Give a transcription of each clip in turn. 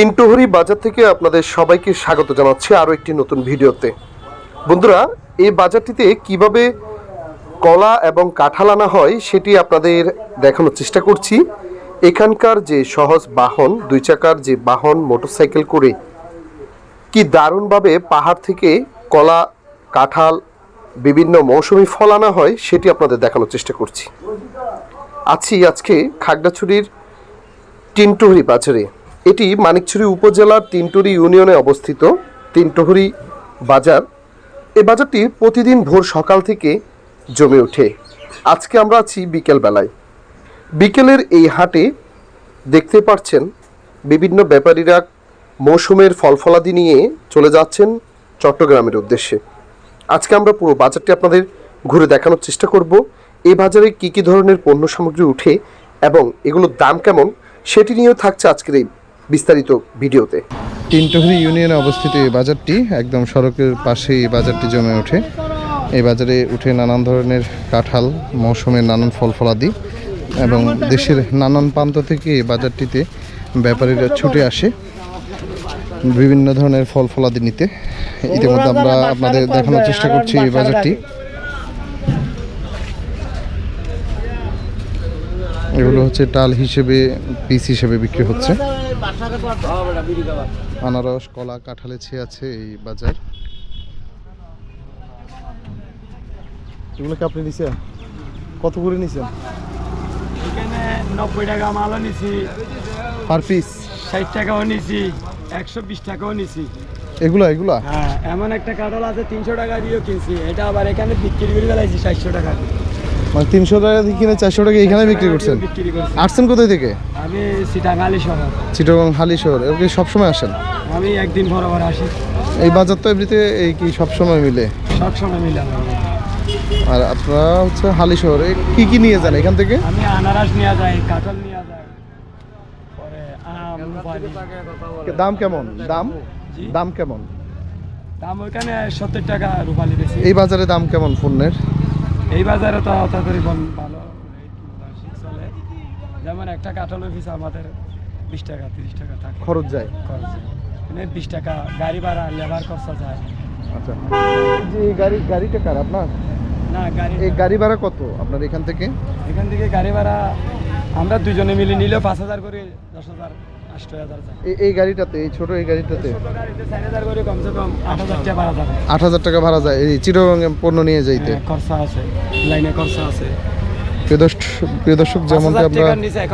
তিনটুহরি বাজার থেকে আপনাদের সবাইকে স্বাগত জানাচ্ছি আরও একটি নতুন ভিডিওতে। বন্ধুরা, এই বাজারটিতে কীভাবে কলা এবং কাঁঠাল আনা হয় সেটি আপনাদের দেখানোর চেষ্টা করছি। এখানকার যে সহজ বাহন, দুই চাকার যে বাহন, মোটরসাইকেল করে কি দারুণভাবে পাহাড় থেকে কলা, কাঁঠাল, বিভিন্ন মৌসুমি ফল আনা হয় সেটি আপনাদের দেখানোর চেষ্টা করছি। আছি আজকে খাগড়াছড়ির তিনটুহরি বাজারে। এটি মানিকছড়ি উপজেলার তিনটুরি ইউনিয়নে অবস্থিত তিনটুহরি বাজার। এ বাজারটি প্রতিদিন ভোর সকাল থেকে জমে ওঠে। আজকে আমরা আছি বিকেলবেলায়। বিকেলের এই হাটে দেখতে পাচ্ছেন বিভিন্ন ব্যাপারীরা মৌসুমের ফলফলাদি নিয়ে চলে যাচ্ছেন চট্টগ্রামের উদ্দেশ্যে। আজকে আমরা পুরো বাজারটি আপনাদের ঘুরে দেখানোর চেষ্টা করব। এই বাজারে কী কী ধরনের পণ্য সামগ্রী উঠে এবং এগুলোর দাম কেমন সেটি নিয়েও থাকছে আজকের এই বিস্তারিত ভিডিওতে। তিনটহরি ইউনিয়নে অবস্থিত এই বাজারটি একদম সড়কের পাশে এই বাজারটি জমে ওঠে। এই বাজারে উঠে নানান ধরনের কাঁঠাল, মৌসুমের নানান ফল ফলাদি এবং দেশের নানান প্রান্ত থেকে এই বাজারটিতে ব্যাপারীরা ছুটে আসে। বিভিন্ন ধরনের ফল ফলাদি নিতে। ইতিমধ্যে আমরা আপনাদের দেখানোর চেষ্টা করছি এই বাজারটি। এগুলো হচ্ছে টাল হিসেবে, পিস হিসেবে বিক্রি হচ্ছে। আনারস কলা কাঁঠালে ছেয়ে আছে এই বাজার। এগুলো কি আপনি নিছেন? কত করে নিছেন? এখানে নব্বই টাকা মালও নিছি। পার পিস ষাট টাকাও নিছি একশো বিশ টাকাও নিছি। এগুলা এগুলা? হ্যাঁ এমন একটা কাঁঠাল আছে তিনশো টাকা দিয়েও কিনছি। এটা আবার এখানে বিক্রি করে ফেলাইছি ষাটশো টাকা দিয়ে। মানে তিনশো টাকা দিয়ে কিনে চারশো টাকা এখানে বিক্রি করছেন? আসছেন কোথায় থেকে? আমি সিটাঙ্গালি শহর। চিটগং হালি শহর। এর কি সবসময় আসেন? আমি একদিন বরাবর আসি। এই বাজার তো এমনিতে এই কি সবসময় মিলে? সব সময় মিলাম আর আপনারা হচ্ছে হালি শহরে কি কি নিয়ে যান এখান থেকে? আমি আনারস নিয়ে যাই কাঁঠাল নিয়ে যাই পরে আম দাম কেমন? দাম? দাম কেমন? দাম ওইখানে সত্তর টাকা রুপালি বেশি। এই বাজারে দাম কেমন পণ্যের এই বাজারে তো তাড়াতাড়ি বল ভালো। চলে যেমন একটা কাঁঠালের পিস আমাদের বিশ টাকা তিরিশ টাকা থাকে। খরচ যায়। খরচ মানে বিশ টাকা গাড়ি ভাড়া লেবার খরচা যায়। আচ্ছা। যে গাড়ি গাড়িটা কার আপনার? না গাড়ি এই গাড়ি ভাড়া কত আপনার এখান থেকে? এখান থেকে গাড়ি ভাড়া আমরা দুজনে মিলে নিলেও পাঁচ হাজার করে দশ হাজার। যায় এই- গাড়িটাতে এই ছোট এই গাড়িটাতে? আট হাজার টাকা ভাড়া যায়। এই চিররঙে পণ্য নিয়ে যাইতে? হ্যাঁ, খরচা আছে। লাইনে খরচা আছে। প্রিয় দর্শক যেমনটি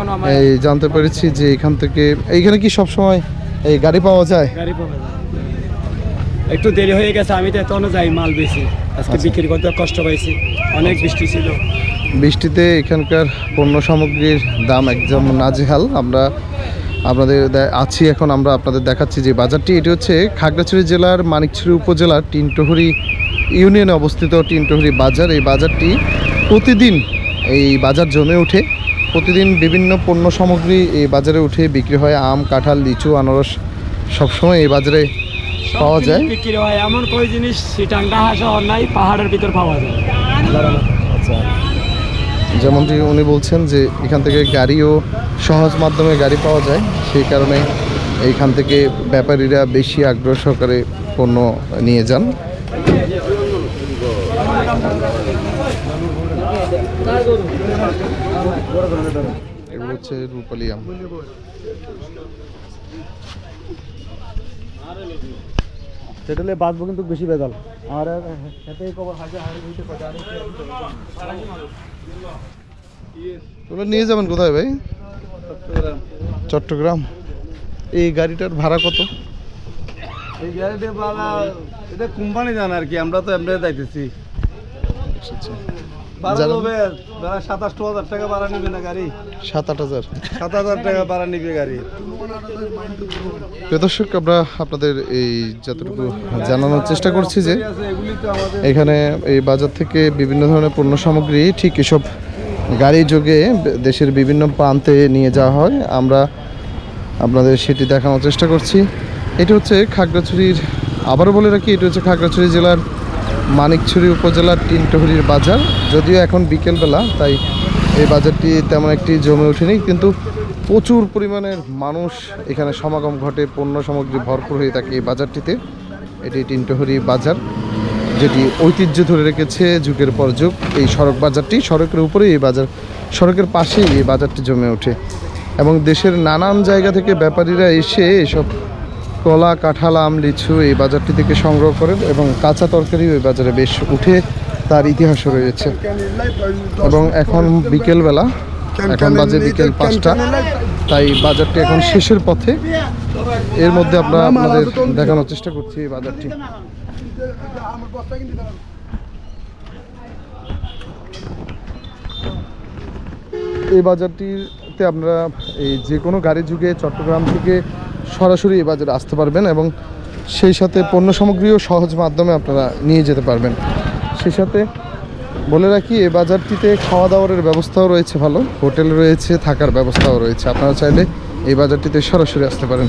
আমরা এই জানতে পেরেছি যে এখান থেকে এইখানে কি সব সময় এই গাড়ি পাওয়া যায়? গাড়ি না। একটু দেরি হয়ে গেছে আমি তো এত যাই মাল বেশি। আজকে বিক্রি করতে কষ্ট পাইছি। অনেক বৃষ্টি ছিল। বৃষ্টিতে এখানকার পণ্য সামগ্রীর দাম একদম নাজেহাল। আমরা আপনাদের আছি এখন আমরা আপনাদের দেখাচ্ছি যে বাজারটি। এটি হচ্ছে খাগড়াছড়ি জেলার মানিকছড়ি উপজেলার টিনটহরি ইউনিয়নে অবস্থিত টিনটহরি বাজার। এই বাজারটি প্রতিদিন এই বাজার জমে ওঠে। প্রতিদিন বিভিন্ন পণ্য সামগ্রী এই বাজারে উঠে বিক্রি হয়। আম কাঁঠাল লিচু আনারস সবসময় এই বাজারে পাওয়া যায়। বিক্রি হয়। এমন কই জিনিস সিটাংটা হাসা নাই পাহাড়ের ভিতর পাওয়া যায়। আচ্ছা। যেমনটি উনি বলছেন যে এখান থেকে গাড়িও সহজ মাধ্যমে গাড়ি পাওয়া যায়, সেই কারণে এইখান থেকে ব্যাপারীরা বেশি আগ্রহ সহকারে পণ্য নিয়ে যান। হচ্ছে রূপালি আম। সেটা বাঁচবো কিন্তু বেশি বেদাল আর এতে কবর হাজার হাজার ওগুলো নিয়ে যাবেন কোথায় ভাই? চট্টগ্রাম। এই গাড়িটার ভাড়া কত? এই গাড়িটা ভাড়া এটা কোম্পানি জান আর কি আমরা তো এমনি যাইতেছি। ভাড়া দর্শক আমরা আপনাদের এই যতটুকু জানানোর চেষ্টা করছি যে এখানে এই বাজার থেকে বিভিন্ন ধরনের পণ্য সামগ্রী ঠিক এসব গাড়ি যোগে দেশের বিভিন্ন প্রান্তে নিয়ে যাওয়া হয়। আমরা আপনাদের সেটি দেখানোর চেষ্টা করছি। এটি হচ্ছে খাগড়াছড়ির আবারও বলে রাখি এটি হচ্ছে খাগড়াছড়ি জেলার মানিকছড়ি উপজেলার টিনটহরির বাজার। যদিও এখন বিকেলবেলা, তাই এই বাজারটি তেমন একটি জমে ওঠেনি। কিন্তু প্রচুর পরিমাণের মানুষ এখানে সমাগম ঘটে, পণ্য সামগ্রী ভরপুর হয়ে থাকে এই বাজারটিতে। এটি টিনটহরি বাজার, যেটি ঐতিহ্য ধরে রেখেছে যুগের পর যুগ। এই সড়ক বাজারটি সড়কের উপরেই এই বাজার, সড়কের পাশেই এই বাজারটি জমে ওঠে। এবং দেশের নানান জায়গা থেকে ব্যাপারীরা এসে এসব কলা, কাঁঠাল, আম, লিচু এই বাজারটি থেকে সংগ্রহ করেন এবং কাঁচা তরকারি ওই বাজারে বেশ উঠে তার ইতিহাসও রয়েছে। এবং এখন বিকেলবেলা, এখন বাজে বিকেল পাঁচটা, তাই বাজারটি এখন শেষের পথে। এর মধ্যে আমরা আপনাদের দেখানোর চেষ্টা করছি এই বাজারটি। এই বাজারটিতে আপনারা এই যে কোনো গাড়ি যুগে চট্টগ্রাম থেকে সরাসরি এই বাজারে আসতে পারবেন এবং সেই সাথে পণ্য সামগ্রীও সহজ মাধ্যমে আপনারা নিয়ে যেতে পারবেন। সেই সাথে বলে রাখি এ বাজারটিতে খাওয়া দাওয়ারের ব্যবস্থাও রয়েছে ভালো, হোটেল রয়েছে, থাকার ব্যবস্থাও রয়েছে। আপনারা চাইলে এই বাজারটিতে সরাসরি আসতে পারেন।